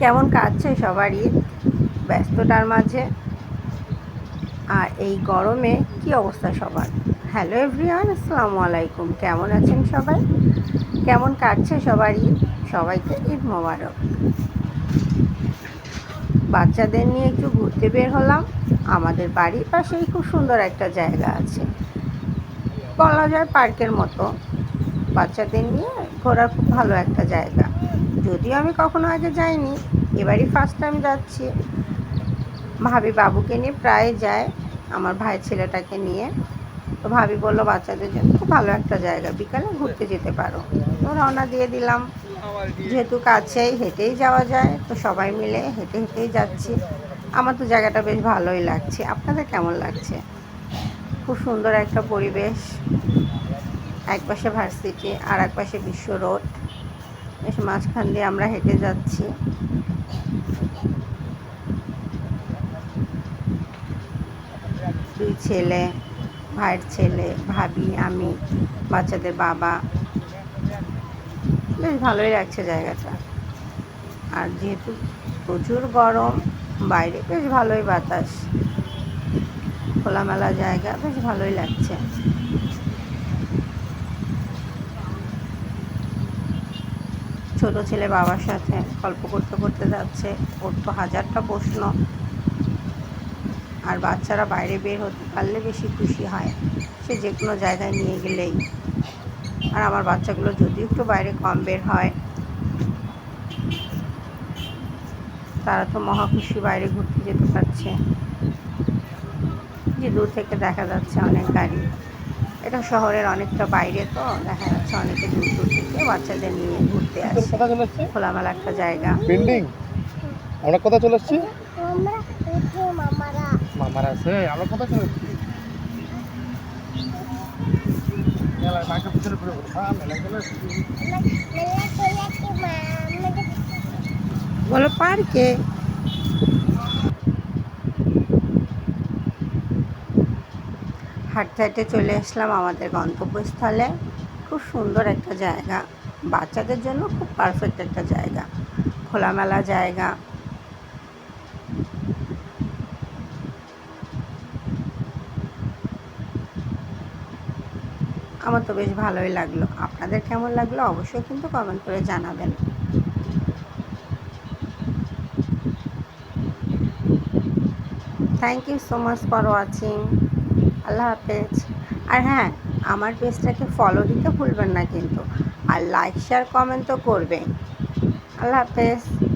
কেমন কাটছে সবারই ব্যস্ততার মাঝে। আর এই গরমে কি অবস্থা সবার? হ্যালো এভরিওয়ান আসসালামু আলাইকুম। কেমন আছেন সবাই? কেমন কাটছে সবারই? সবাইকে ঈদ মোবারক। বাচ্চাদের নিয়ে একটু ঘুরতে বের হলাম। আমাদের বাড়ির পাশেই খুব সুন্দর একটা জায়গা আছে। বলা যায় পার্কের মতো। বাচ্চাদের নিয়ে ঘোরার খুব ভালো একটা জায়গা। যদিও আমি কখনো আগে যাইনি, এবারই ফার্স্ট টাইম যাচ্ছি। ভাবি বাবুকে নিয়ে প্রায় যায়, আমার ভাই ছেলেটাকে নিয়ে। তো ভাবি বলল, বাচ্চাদের জন্য খুব ভালো একটা জায়গা, বিকালে ঘুরতে যেতে পারো। তো রওনা দিয়ে দিলাম। যেহেতু কাছেই হেঁটেই যাওয়া যায়, তো সবাই মিলে হেঁটে হেঁটেই যাচ্ছি। আমার তো জায়গাটা বেশ ভালোই লাগছে। আপনাদের কেমন লাগছে? খুব সুন্দর একটা পরিবেশ এক পাশে ভার্সিটি আর এক পাশে বিশ্ব রোড। বেশ মাঝখান দিয়ে আমরা হেঁটে যাচ্ছি। দুই ছেলে, ভাইয়ের ছেলে, ভাবি, আমি, বাচ্চাদের বাবা। বেশ ভালোই লাগছে জায়গাটা। আর যেহেতু প্রচুর গরম, বাইরে বেশ ভালোই বাতাস। খোলামেলা জায়গা, বেশ ভালোই লাগছে। ছোট ছেলে বাবার সাথে গল্প করতে করতে যাচ্ছে। ওর তো হাজারটা প্রশ্ন। আর বাচ্চারা বাইরে বের হতে পারলে বেশি খুশি হয়। সে যে কোনো জায়গায় নিয়ে গেলেই। আর আমার বাচ্চাগুলো যদিও একটু বাইরে কম বের হয়, তারা তো মহা খুশি বাইরে ঘুরতে যেতে পারছে। যে দূর থেকে দেখা যাচ্ছে অনেক গাড়ি। এটা শহরের অনেকটা বাইরে তো দেখা যাচ্ছে অনেকে দূর দূর থেকে বাচ্চাদের নিয়ে ঘুরতে আসে। খোলামেলা একটা জায়গা। পেন্ডিং আমরা কোথায় চলে এসছি? মামারা। মামার আছে আমরা কোথায় চলে এসছি? মেলায় মাইকা পিছনে ঘুরে ঘুরে হ্যাঁ মেলায় চলে এসছি মেলা চলে কি মা আমাদের বলো পার্কে হাঁটতে হাঁটতে চলে আসলাম আমাদের গন্তব্যস্থলে। খুব সুন্দর একটা জায়গা। বাচ্চাদের জন্য খুব পারফেক্ট একটা জায়গা। খোলামেলা জায়গা। আমার তো বেশ ভালোই লাগল। আপনাদের কেমন লাগল অবশ্যই কিন্তু কমেন্ট করে জানাবেন। Thank you so much for watching আল্লাহ হাফেজ। আর হ্যাঁ আমার পেজটাকে ফলো দিতে ভুলবেন না কিন্তু। আর লাইক শেয়ার কমেন্ট তো করবেন। আল্লাহ হাফেজ।